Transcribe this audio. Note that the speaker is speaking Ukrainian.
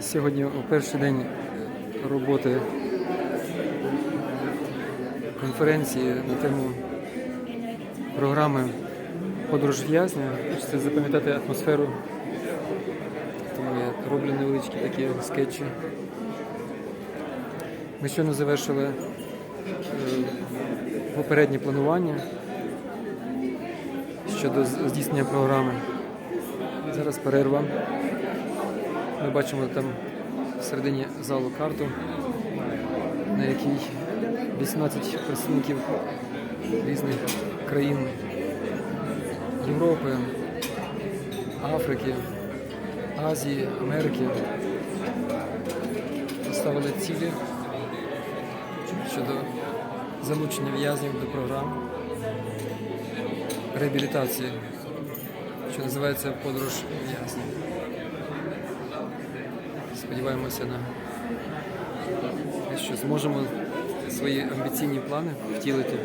Сьогодні перший день роботи конференції на тему програми Подорож в'язня. Хочеться запам'ятати атмосферу. Тому я роблю невеличкі такі скетчі. Ми щойно завершили е, попереднє планування щодо здійснення програми. Зараз перерва. Ми бачимо там всередині залу карту, на якій 18 представників різних країн Європи, Африки, Азії, Америки поставили цілі щодо залучення в'язнів до програм реабілітації, що називається подорож в'язнів. Сподіваємося на те, що зможемо свої амбіційні плани втілити